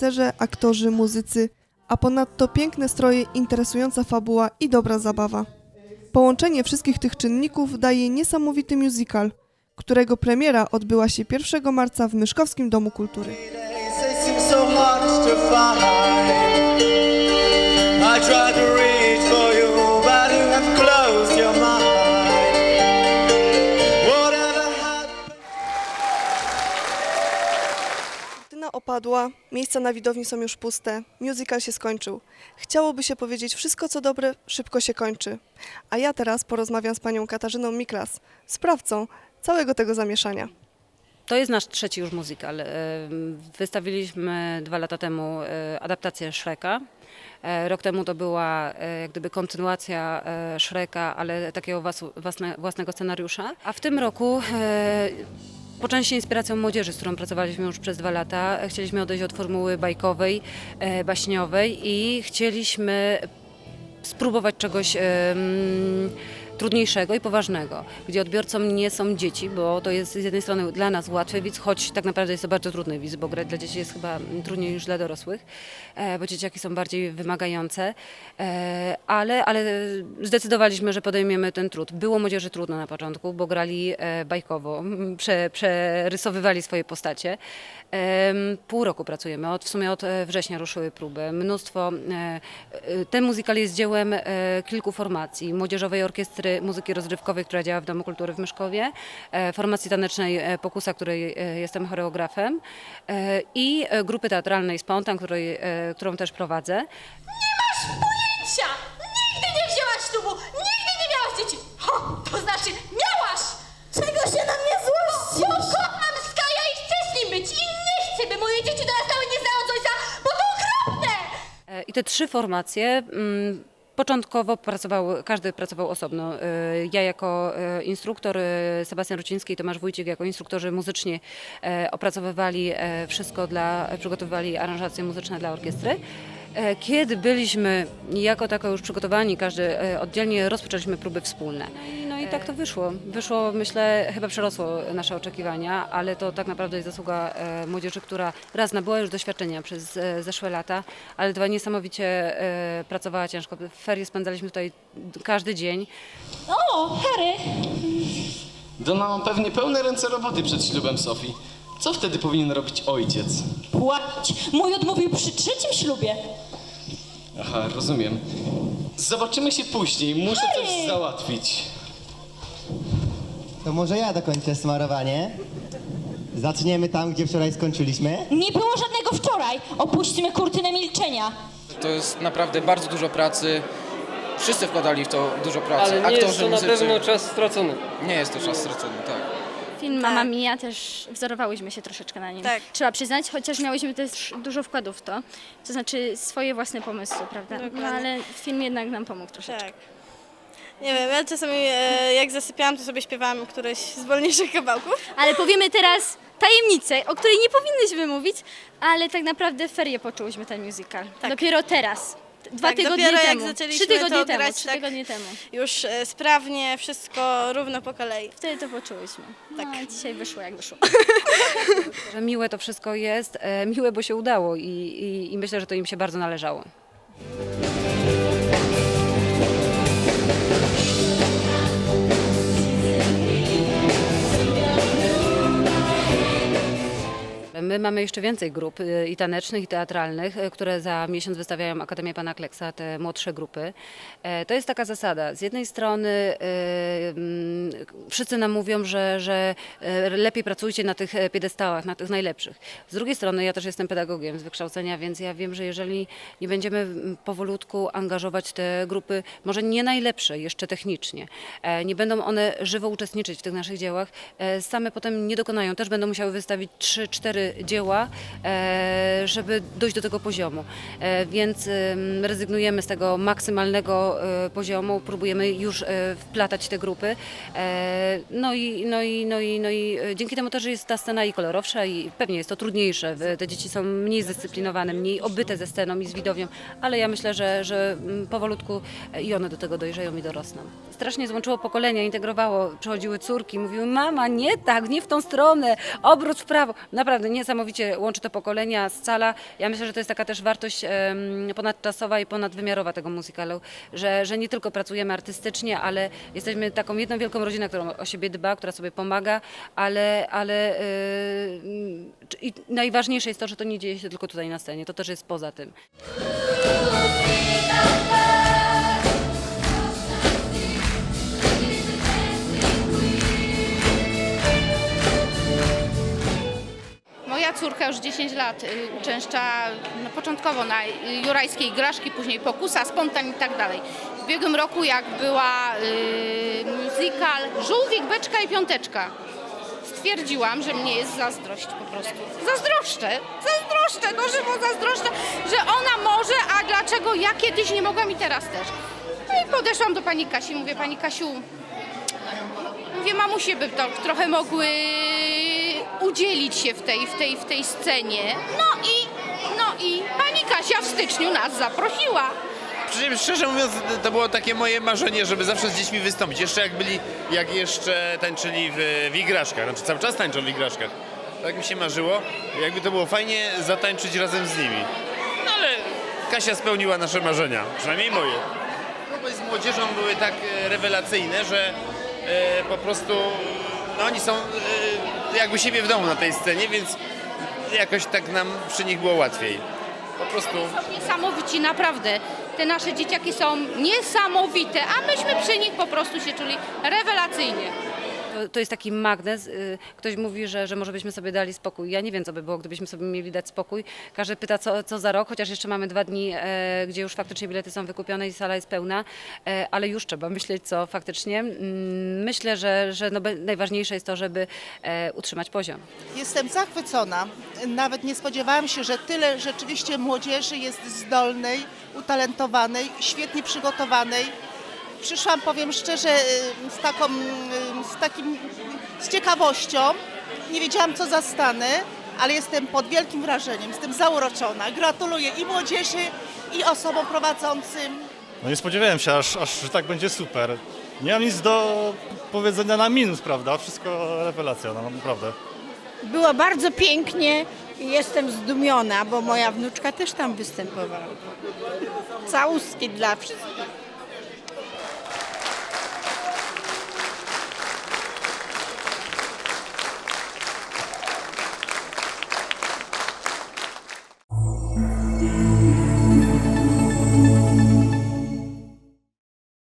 tancerze, aktorzy, muzycy, a ponadto piękne stroje, interesująca fabuła i dobra zabawa. Połączenie wszystkich tych czynników daje niesamowity musical, którego premiera odbyła się 1 marca w Myszkowskim Domu Kultury. I to opadła, miejsca na widowni są już puste, musical się skończył. Chciałoby się powiedzieć, wszystko co dobre szybko się kończy. A ja teraz porozmawiam z panią Katarzyną Miklas, sprawcą całego tego zamieszania. To jest nasz trzeci już musical. E, Wystawiliśmy dwa lata temu e, adaptację Shreka. E, Rok temu to była jak gdyby kontynuacja Shreka, ale takiego włas- własne, własnego scenariusza. A w tym roku po części inspiracją młodzieży, z którą pracowaliśmy już przez dwa lata, chcieliśmy odejść od formuły bajkowej, e, baśniowej i chcieliśmy spróbować czegoś trudniejszego i poważnego, gdzie odbiorcą nie są dzieci, bo to jest z jednej strony dla nas łatwy widz, choć tak naprawdę jest to bardzo trudny widz, bo grać dla dzieci jest chyba trudniej niż dla dorosłych, e, bo dzieciaki są bardziej wymagające, e, ale, ale zdecydowaliśmy, że podejmiemy ten trud. Było młodzieży trudno na początku, bo grali e, bajkowo, prze, przerysowywali swoje postacie. Pół roku pracujemy, od, w sumie od września ruszyły próby. Mnóstwo. Ten muzykal jest dziełem kilku formacji. Młodzieżowej Orkiestry Muzyki Rozrywkowej, która działa w Domu Kultury w Myszkowie, e, formacji tanecznej e, Pokusa, której e, jestem choreografem i grupy teatralnej Spontan, której, którą też prowadzę. pojęcia! Nigdy nie wzięłaś ślubu! Nigdy nie miałaś dzieci! Ho, to znaczy miałaś! Czego się na mnie złościsz? Bo kocham Skaja i chcę z nim być i nie chcę, by moje dzieci dorastały nie znając ojca, bo to okropne! I te trzy formacje mm, początkowo pracowały, każdy pracował osobno. E, Ja jako e, instruktor, e, Sebastian Ruciński i Tomasz Wójcik jako instruktorzy muzyczni e, opracowywali wszystko dla, przygotowywali aranżacje muzyczne dla orkiestry. Kiedy byliśmy jako tako już przygotowani, każdy oddzielnie, rozpoczęliśmy próby wspólne. No i tak to wyszło. Wyszło, myślę, chyba przerosło nasze oczekiwania, ale to tak naprawdę jest zasługa e, młodzieży, która raz nabyła już doświadczenia przez e, zeszłe lata, ale dwa niesamowicie e, pracowała ciężko. W ferie spędzaliśmy tutaj każdy dzień. O, Harry! Donna ma pewnie pełne ręce roboty przed ślubem Sofii. Co wtedy powinien robić ojciec? Płacić! Mój odmówił przy trzecim ślubie. Aha, rozumiem. Zobaczymy się później, muszę coś załatwić. To może ja dokończę smarowanie. Zaczniemy tam, gdzie wczoraj skończyliśmy. Nie było żadnego wczoraj! Opuśćmy kurtynę milczenia! To jest naprawdę bardzo dużo pracy. Wszyscy wkładali w to dużo pracy. Ale nie jest to na muzycy. pewno czas stracony. Nie jest to czas stracony, tak. Film Mama Mia też wzorowałyśmy się troszeczkę na nim. Tak. Trzeba przyznać, chociaż miałyśmy też dużo wkładów w to. To znaczy swoje własne pomysły, prawda? No Dokładnie. ale film jednak nam pomógł troszeczkę. Tak. Nie wiem, ja czasami e, jak zasypiałam, to sobie śpiewałam któreś z wolniejszych kawałków. Ale powiemy teraz tajemnicę, o której nie powinnyśmy mówić, ale tak naprawdę w ferie poczułyśmy ten musical. Tak. Dopiero teraz. Dwa Tak, tygodnie dopiero jak temu. zaczęliśmy trzy tygodnie to temu. grać Trzy tak- tygodnie temu. Już e, sprawnie, wszystko równo po kolei. Wtedy to poczułyśmy. Tak. No, a dzisiaj wyszło jak wyszło. Że miłe to wszystko jest, e, miłe, bo się udało i, i, i myślę, że to im się bardzo należało. Mamy jeszcze więcej grup y, i tanecznych, i teatralnych, y, które za miesiąc wystawiają Akademię Pana Kleksa, te młodsze grupy. E, To jest taka zasada. Z jednej strony y, mm, wszyscy nam mówią, że, że lepiej pracujcie na tych e, piedestałach, na tych najlepszych. Z drugiej strony ja też jestem pedagogiem z wykształcenia, więc ja wiem, że jeżeli nie będziemy mm, powolutku angażować te grupy, może nie najlepsze jeszcze technicznie, e, nie będą one żywo uczestniczyć w tych naszych dziełach, same potem nie dokonają. Też będą musiały wystawić 3-4 dzieła, e, żeby dojść do tego poziomu. E, Więc em, rezygnujemy z tego maksymalnego e, poziomu, próbujemy już wplatać te grupy. No i, no i, no i, no i dzięki temu też jest ta scena i kolorowsza i pewnie jest to trudniejsze. Te dzieci są mniej zdyscyplinowane, mniej obyte ze sceną i z widownią, ale ja myślę, że, że powolutku i one do tego dojrzeją i dorosną. Strasznie złączyło pokolenia, integrowało, przychodziły córki, mówiły mama, nie tak, nie w tą stronę, obrót w prawo. Naprawdę niesamowicie niesamowicie łączy to pokolenia, scala. Ja myślę, że to jest taka też wartość ponadczasowa i ponadwymiarowa tego musicalu, że, że nie tylko pracujemy artystycznie, ale jesteśmy taką jedną wielką rodziną, która o siebie dba, która sobie pomaga, ale, ale yy, i najważniejsze jest to, że to nie dzieje się tylko tutaj na scenie, to też jest poza tym. Już 10 lat y, uczęszcza no, początkowo na jurajskiej graszki, później pokusa, spontan i tak dalej. W ubiegłym roku jak była y, musical Żółwik, Beczka i Piąteczka, stwierdziłam, że mnie jest zazdrość po prostu. Zazdroszczę, zazdroszczę, no żywo zazdroszczę, że ona może, a dlaczego ja kiedyś nie mogłam i teraz też. No i podeszłam do pani Kasi, mówię, pani Kasiu, Mówię, mamusie by to trochę mogły udzielić się w tej, w tej, w tej scenie. No i, no i pani Kasia w styczniu nas zaprosiła. Przecież szczerze mówiąc, to było takie moje marzenie, żeby zawsze z dziećmi wystąpić. Jeszcze jak byli, jak jeszcze tańczyli w, w igraszkach, znaczy cały czas tańczą w igraszkach. Tak mi się marzyło. Jakby to było fajnie zatańczyć razem z nimi. No ale Kasia spełniła nasze marzenia, przynajmniej moje. Próby z młodzieżą były tak e, rewelacyjne, że e, po prostu no, oni są e, jakby siebie w domu na tej scenie, więc jakoś tak nam przy nich było łatwiej. Po prostu Niesamowici, naprawdę. Te nasze dzieciaki są niesamowite, a myśmy przy nich po prostu się czuli rewelacyjnie. To, jest taki magnes. y, Ktoś mówi, że, że może byśmy sobie dali spokój. Ja nie wiem, co by było, gdybyśmy sobie mieli dać spokój. Każdy pyta, co, co za rok, chociaż jeszcze mamy dwa dni, e, gdzie już faktycznie bilety są wykupione i sala jest pełna, e, ale już trzeba myśleć, co faktycznie. Mm, Myślę, że, że no, najważniejsze jest to, żeby e, utrzymać poziom. Jestem zachwycona. Nawet nie spodziewałam się, że tyle rzeczywiście młodzieży jest zdolnej, utalentowanej, świetnie przygotowanej. Przyszłam, powiem szczerze, z taką, z takim, z ciekawością. Nie wiedziałam, co zastanę, ale jestem pod wielkim wrażeniem. Jestem zauroczona. Gratuluję i młodzieży, i osobom prowadzącym. No nie spodziewałem się, aż, aż że tak będzie super. Nie mam nic do powiedzenia na minus, prawda? Wszystko rewelacja, no naprawdę. Było bardzo pięknie i jestem zdumiona, bo moja wnuczka też tam występowała. Całuski dla wszystkich.